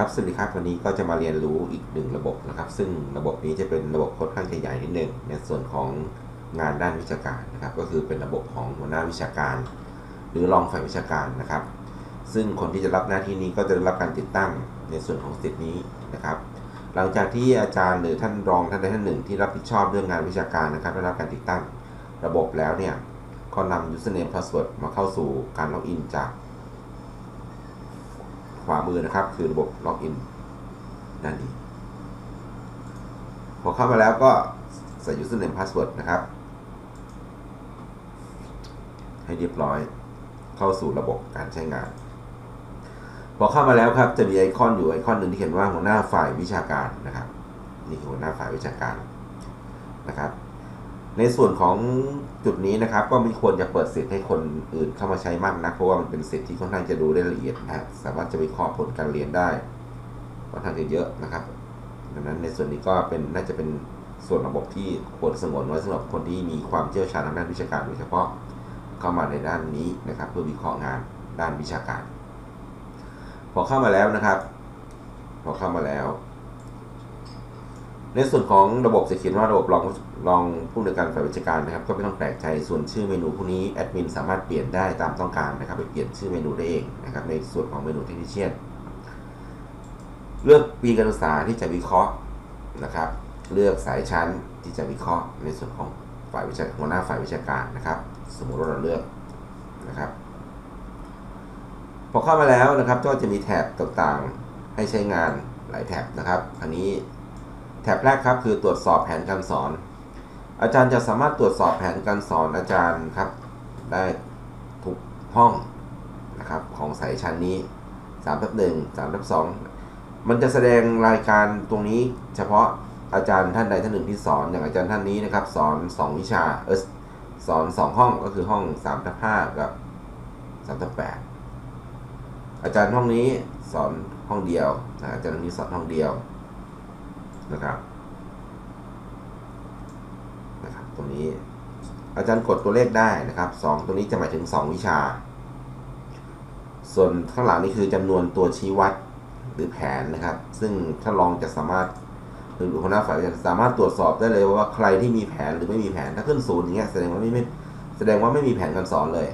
ครับสวัสดีครับวันนี้ก็จะมาเรียนรู้อีกหนึ่งระบบนะครับ ซึ่งระบบนี้จะเป็นระบบค่อนข้างใหญ่นิดนึงในส่วนของงานด้านวิชาการนะครับ ก็คือเป็นระบบของหัวหน้าวิชาการ หรือรองฝ่ายวิชาการนะครับ ซึ่งคนที่จะรับหน้าที่นี้ก็จะได้รับการติดตั้งในส่วนของสิทธินี้นะครับ หลังจากที่อาจารย์หรือท่านรองท่านใดท่านหนึ่งที่รับผิดชอบเรื่องงานวิชาการนะครับได้รับการติดตั้งระบบแล้วเนี่ยก็นำ username password มาเข้าสู่การล็อกอินจาก ขวามือนะครับ คือระบบล็อกอินด้านนี้ พอเข้ามาแล้วก็ใส่ username password นะครับ ให้เรียบร้อยเข้าสู่ระบบการใช้งาน พอเข้ามาแล้วครับจะมีไอคอนอยู่ไอคอนหนึ่งที่เขียนว่าหัวหน้าฝ่ายวิชาการนะครับ นี่คือหัวหน้าฝ่ายวิชาการนะครับ ในส่วนของจุดนี้นะครับ ก็ไม่ควรจะเปิดสิทธิ์ให้คนอื่นเข้ามาใช้มากนะเพราะว่ามันเป็นสิทธิ์ที่ค่อนข้างจะดูได้ละเอียดนะสามารถจะวิเคราะห์ผลการเรียนได้ค่อนข้างจะเยอะนะครับ ดังนั้นในส่วนนี้ก็เป็นน่าจะเป็นส่วนระบบที่ควรสงวนไว้สำหรับคนที่มีความเชี่ยวชาญทางด้านวิชาการโดยเฉพาะเข้ามาในด้านนี้นะครับ เพื่อวิเคราะห์งานด้านวิชาการ พอเข้ามาแล้วนะครับ พอเข้ามาแล้ว ในส่วนของระบบจะเขียนว่าระบบรองรองผู้ในวยการฝ่ายวิชาการนะครับ ก็ไม่ต้องแปลกใจส่วนชื่อเมนูพวกนี้แอดมินสามารถเปลี่ยนได้ตามต้องการนะครับ ไปเปลี่ยนชื่อเมนูได้เองนะครับ ในส่วนของเมนูเทคนิชเชียนเลือกปีการศึกษาที่จะวิเคราะห์นะครับ เลือกสายชั้นที่จะวิเคราะห์ ในส่วนของฝ่ายวิชาหัวหน้าฝ่ายวิชาการนะครับ สมมติว่าเราเลือกนะครับพอเข้ามาแล้วนะครับก็จะมีแถบต่างๆให้ใช้งานหลายแถบนะครับอันนี้ แถบแรกครับคือตรวจสอบแผนการสอน อาจารย์จะสามารถตรวจสอบแผนการสอนอาจารย์ครับ ได้ทุกห้องนะครับของสายชั้นนี้3ทับ1 3ทับ2มันจะแสดงรายการตรงนี้เฉพาะอาจารย์ท่านใดท่านหนึ่งที่สอนอย่างอาจารย์ท่านนี้นะครับ สอน 2 วิชาเออสอน 2 ห้องก็คือห้อง3ทับ5กับ3ทับ8อาจารย์ห้องนี้สอนห้องเดียวอาจารย์นี้สอนห้องเดียว นะครับนะครับ ตรงนี้อาจารย์กดตัวเลขได้นะครับสองตัวนี้จะหมายถึง 2 วิชา ส่วนข้างหลังนี่คือจำนวนตัวชี้วัดหรือแผนนะครับ ซึ่งถ้าลองจะสามารถหรือหัวหน้าฝ่ายจะสามารถตรวจสอบได้เลยว่าใครที่มีแผนหรือไม่มีแผนถ้าขึ้นศูนย์อย่างเงี้ยแสดงว่าไม่ไม่แสดงว่าไม่มีแผนการสอนเลย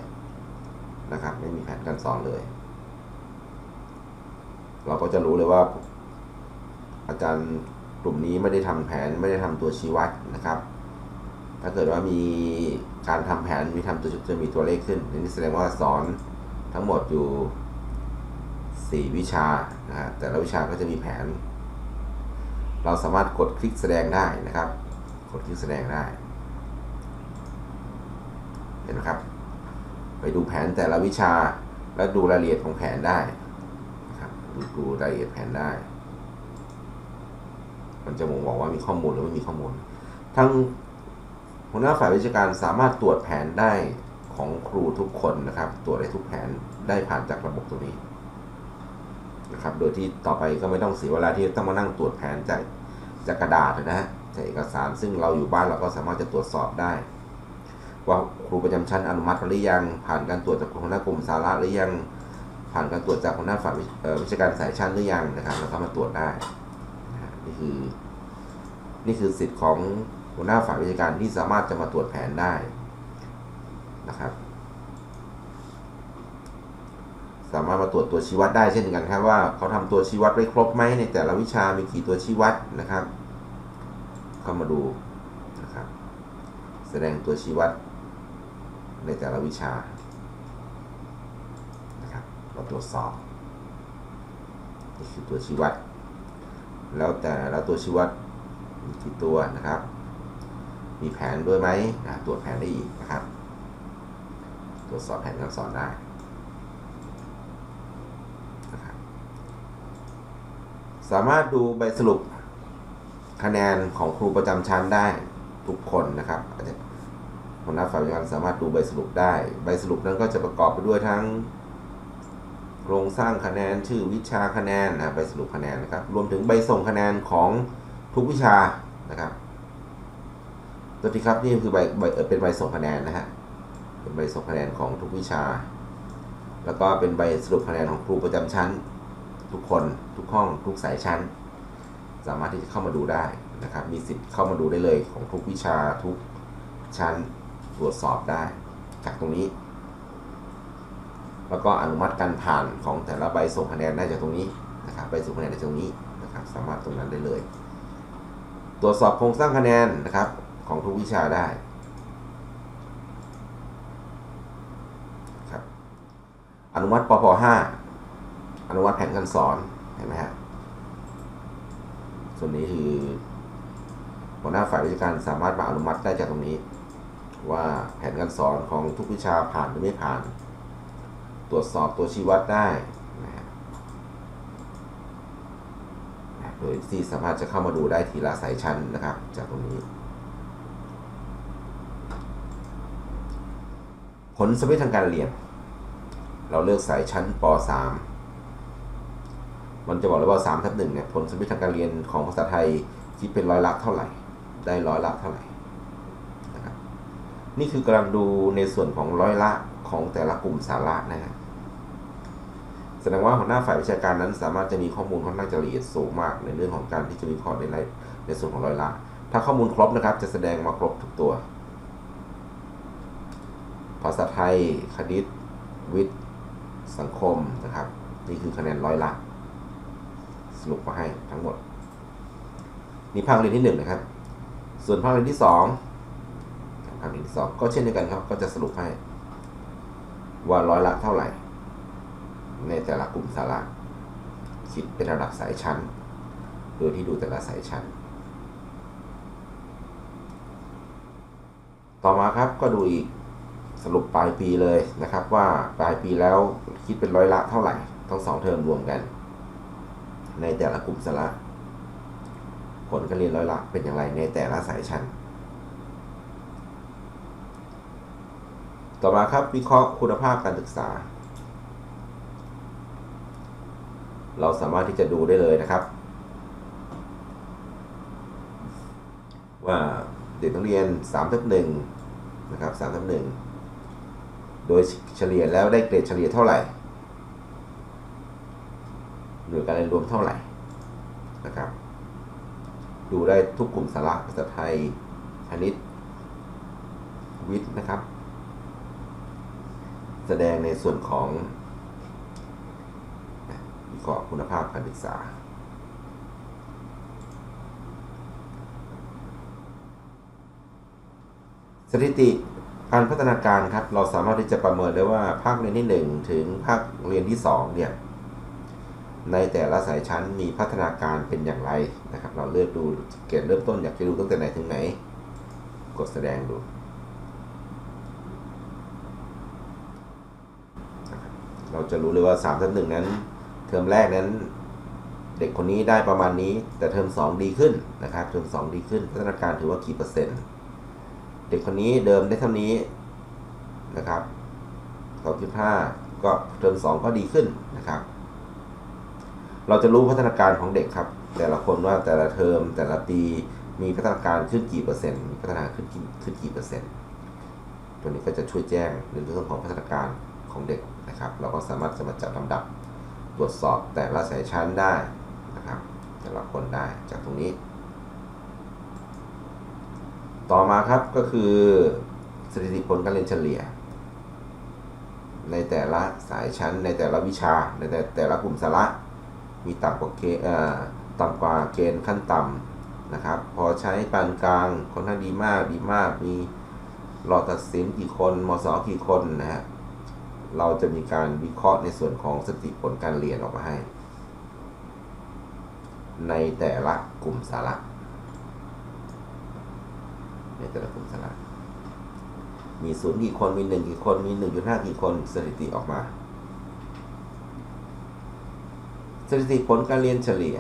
นะครับ ไม่มีแผนการสอนเลย เราก็จะรู้เลยว่า อาจารย์ กลุ่มนี้ไม่ได้ทำแผนไม่ได้ทำตัวชี้วัดนะครับ ถ้าเกิดว่ามีการทำแผนมีทำตัวจะมีตัวเลขขึ้นนี่แสดงว่าสอนทั้งหมดอยู่ 4 วิชานะฮะแต่ละวิชาก็จะมีแผน เราสามารถกดคลิกแสดงได้นะครับ กดคลิกแสดงได้เห็นไหมครับ ไปดูแผนแต่ละวิชาและดูรายละเอียดของแผนได้นะครับดูรายละเอียดแผนได้ มันจะบ่งบอกว่ามีข้อมูลหรือไม่มีข้อมูลทั้งหัวหน้าฝ่ายวิชาการสามารถตรวจแผนได้ของครูทุกคนนะครับ ตรวจได้ทุกแผนได้ผ่านจากระบบตัวนี้นะครับ โดยที่ต่อไปก็ไม่ต้องเสียเวลาที่ต้องมานั่งตรวจแผนจากจากกระดาษนะฮะจากเอกสารซึ่งเราอยู่บ้านเราก็สามารถจะตรวจสอบได้ ว่าครูประจำชั้นอนุมัติหรือยัง ผ่านการตรวจจากหัวหน้ากลุ่มสาระหรือยัง ผ่านการตรวจจากหัวหน้าฝ่ายวิชาการสายชั้นหรือยังนะครับเราก็มาตรวจได้ นี่คือ นี่คือสิทธิ์ของหัวหน้าฝ่ายวิชาการที่สามารถจะมาตรวจแผนได้นะครับ สามารถมาตรวจตัวชี้วัดได้เช่นกันครับว่าเขาทำตัวชี้วัดไว้ครบไหมในแต่ละวิชามีกี่ตัวชี้วัดนะครับเข้ามาดูนะครับ แสดงตัวชี้วัดในแต่ละวิชานะครับเราตรวจสอบนี่คือตัวชี้วัด แล้วแต่ละตัวชี้วัดมีกี่ตัวนะครับ มีแผนด้วยไหมตรวจแผนได้อีกนะครับ ตรวจสอบแผนการสอนได้นะครับสามารถดูใบสรุปคะแนนของครูประจำชั้นได้ทุกคนนะครับอาจจะหัวหน้าฝ่ายวิชาการสามารถดูใบสรุปได้ ใบสรุปนั้นก็จะประกอบไปด้วยทั้ง โครงสร้างคะแนนชื่อวิชาคะแนนนะใบสรุปคะแนนนะครับรวมถึงใบส่งคะแนนของทุกวิชานะครับตัวที่ครับนี่คือใบใบเอ่อเป็นใบส่งคะแนนนะฮะเป็นใบส่งคะแนนของทุกวิชา แล้วก็เป็นใบสรุปคะแนนของครูประจำชั้น ทุกคนทุกห้องทุกสายชั้น สามารถที่จะเข้ามาดูได้นะครับมีสิทธิ์เข้ามาดูได้เลยของทุกวิชาทุกชั้นตรวจสอบได้จากตรงนี้ แล้วก็อนุมัติการผ่านของแต่ละใบส่งคะแนนได้จากตรงนี้นะครับใบส่งคะแนนได้จากตรงนี้นะครับสามารถตรงนั้นได้เลย ตรวจสอบโครงสร้างคะแนนนะครับของทุกวิชาได้ครับอนุมัติปป5อนุมัติแผนการสอนเห็นไหมฮะส่วนนี้คือหัวหน้าฝ่ายวิชาการสามารถมาอนุมัติได้จากตรงนี้ ว่าแผนการสอนของทุกวิชาผ่านหรือไม่ผ่าน ตรวจสอบตัวชี้วัดได้นะฮะโดยที่สามารถจะเข้ามาดูได้ทีละสายชั้นนะครับ จากตรงนี้ ผลสำเร็จทางการเรียน เราเลือกสายชั้นป .3 มันจะบอกเลยว่า3ทับ1เนี่ยผลสำเร็จทางการเรียนของภาษาไทยคิดเป็นร้อยละเท่าไหร่ ได้ร้อยละเท่าไหร่นะครับนี่คือกำลังดูในส่วนของร้อยละ ของแต่ละกลุ่มสาระนะฮะแสดงว่าหัวหน้าฝ่ายวิชาการนั้น สามารถจะมีข้อมูลค่อนข้างจะละเอียดสูงมากในเรื่องของการที่จะวิเคราะห์ในรายในส่วนของร้อยละ ถ้าข้อมูลครบนะครับ จะแสดงมาครบทุกตัว ภาษาไทย คณิต วิทย์ สังคมนะครับ นี่คือคะแนนร้อยละ สรุปมาให้ทั้งหมด นี่ภาคเรียนที่หนึ่งนะครับ ส่วนภาคเรียนที่สองภาคเรียนที่สองก็เช่นเดียวกันครับ ก็จะสรุปให้ ว่าร้อยละเท่าไหร่ ในแต่ละกลุ่มสาระคิดเป็นระดับสายชั้น โดยที่ดูแต่ละสายชั้น ต่อมาครับก็ดูอีกสรุปปลายปีเลยนะครับว่าปลายปีแล้วคิดเป็นร้อยละเท่าไหร่ ทั้งสองเทอมรวมกัน ในแต่ละกลุ่มสาระผลการเรียนร้อยละเป็นอย่างไรในแต่ละสายชั้น ต่อมาครับวิเคราะห์คุณภาพการศึกษา เราสามารถที่จะดูได้เลยนะครับ ว่าเด็กนักเรียน3ทับ1นะครับ3ทับ1โดยเฉลี่ยแล้วได้เกรดเฉลี่ยเท่าไหร่หน่วยการเรียนรวมเท่าไหร่นะครับ ดูได้ทุกกลุ่มสาระภาษาไทยคณิต วิทย์นะครับ แสดงในส่วนของวิเคราะห์คุณภาพการศึกษา สถิติการพัฒนาการครับเราสามารถที่จะประเมินได้ว่าภาคเรียนที่ 1 ถึงภาคเรียนที่2เนี่ยในแต่ละสายชั้นมีพัฒนาการเป็นอย่างไรนะครับ เราเลือกดูเกณฑ์เริ่มต้นอยากจะดูตั้งแต่ไหนถึงไหน กดแสดงดูนะครับ เราจะรู้เลยว่า3ทับหนึ่งนั้น เทอมแรกนั้น เด็กคนนี้ได้ประมาณนี้ แต่เทอม2 ดีขึ้นนะครับเทอม2 ดีขึ้นพัฒนาการถือว่ากี่เปอร์เซ็นต์ เด็กคนนี้เดิมได้เท่านี้นะครับ2.5ก็เทอม2ก็ดีขึ้นนะครับ เราจะรู้พัฒนาการของเด็กครับ แต่ละคนว่าแต่ละเทอมแต่ละปีมีพัฒนาการขึ้นกี่เปอร์เซ็นต์มีพัฒนาขึ้นกี่ขึ้นกี่เปอร์เซ็นต์ ตัวนี้ก็จะช่วยแจ้งในเรื่องของพัฒนาการของเด็ก นะครับ เราก็สามารถจะมาจัดลำดับตรวจสอบแต่ละสายชั้นได้นะครับ แต่ละคนได้จากตรงนี้ ต่อมาครับก็คือสถิติผลการเรียนเฉลี่ย ในแต่ละสายชั้นในแต่ละวิชา ในแต่แต่ละกลุ่มสาระ มีต่ำกว่าเกณฑ์ต่ำกว่าเกณฑ์ขั้นต่ำนะครับ พอใช้ปานกลางคนข้าดีมากดีมากมีรอดตัดสินกี่คนมสกี่คนนะฮะ เราจะมีการวิเคราะห์ในส่วนของสถิติผลการเรียนออกมาให้ ในแต่ละกลุ่มสาระ ในแต่ละกลุ่มสาระ มีศูนย์กี่คน มีหนึ่งกี่คน มีหนึ่งจุดห้ากี่คนสถิติออกมา สถิติผลการเรียนเฉลี่ย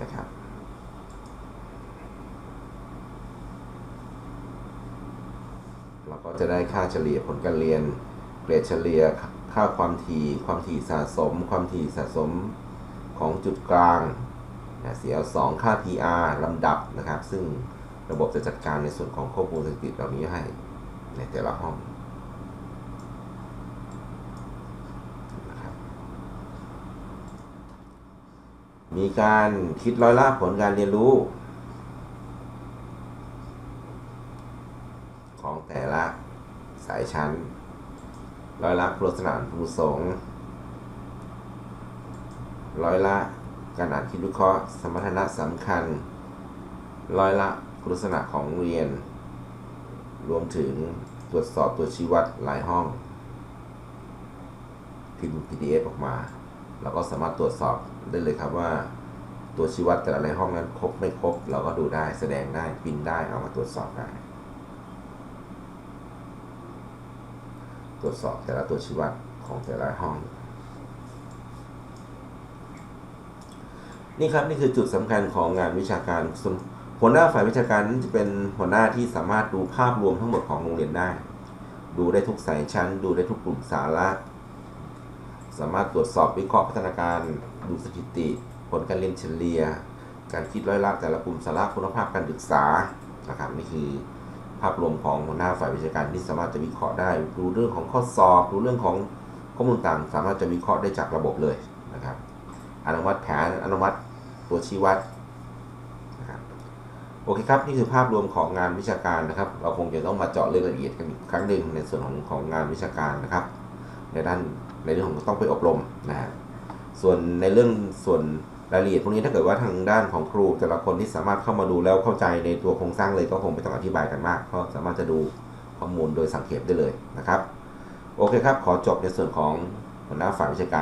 นะครับเราก็จะได้ค่าเฉลี่ยผลการเรียน เกรดเฉลี่ยค่าความถี่ความถี่สะสม ความถี่สะสมของจุดกลางนะ CL2 ค่า PR ลำดับนะครับ ซึ่งระบบจะจัดการในส่วนของข้อมูลสถิติเหล่านี้ให้ในแต่ละห้องมีการคิดร้อยละผลการเรียนรู้ ของแต่ละสายชั้น ร้อยละครัวสนานผู้สงร้อยละการอ่านคิดวิเคราะห์ สมรรถนะสำคัญ ร้อยละคุณลักษณะของเรียน รวมถึงตรวจสอบตัวชี้วัดหลายห้อง พิมพ์ PDF ออกมา เราก็สามารถตรวจสอบได้เลยครับว่า ตัวชี้วัดแต่ละในห้องนั้นครบไม่ครบ เราก็ดูได้แสดงได้พิมพ์ได้เอามาตรวจสอบได้ ตรวจสอบแต่ละตัวชี้วัดของแต่ละห้อง นี่ครับนี่คือจุดสำคัญของงานวิชาการหัวหน้าฝ่ายวิชาการนั้นจะเป็นหัวหน้าที่สามารถดูภาพรวมทั้งหมดของโรงเรียนได้ ดูได้ทุกสายชั้น ดูได้ทุกกลุ่มสาระสามารถตรวจสอบวิเคราะห์พัฒนาการ ดูสถิติ ผลการเรียนเฉลี่ย การคิดร้อยละแต่ละกลุ่มสาระคุณภาพการศึกษานะครับนี่คือาพรวมของหัวหน้าฝ่ายวิชาการที่สามารถจะวิเคราะห์ได้ ดูเรื่องของข้อสอบดูเรื่องของข้อมูลต่างสามารถจะวิเคราะห์ได้จากระบบเลยนะครับอนุมัติแผนอนุมัติตัวชี้วัดนะครับโอเคครับนี่คือภาพรวมของงานวิชาการนะครับ เราคงจะต้องมาเจาะรายละเอียดกันอีกครั้งหนึ่งในส่วนของของงานวิชาการนะครับ ในด้านในเรื่องของต้องไปอบรมนะฮะส่วนในเรื่องส่วน รายละเอียดพวกนี้ถ้าเกิดว่าทางด้านของครู แต่ละคนที่สามารถเข้ามาดูแล้วเข้าใจในตัวโครงสร้างเลยก็คงไม่ต้องอธิบายกันมากก็สามารถจะดูข้อมูลโดยสังเกตได้เลยนะครับ โอเคครับ ขอจบในส่วนของหัวหน้าฝ่ายวิชาการ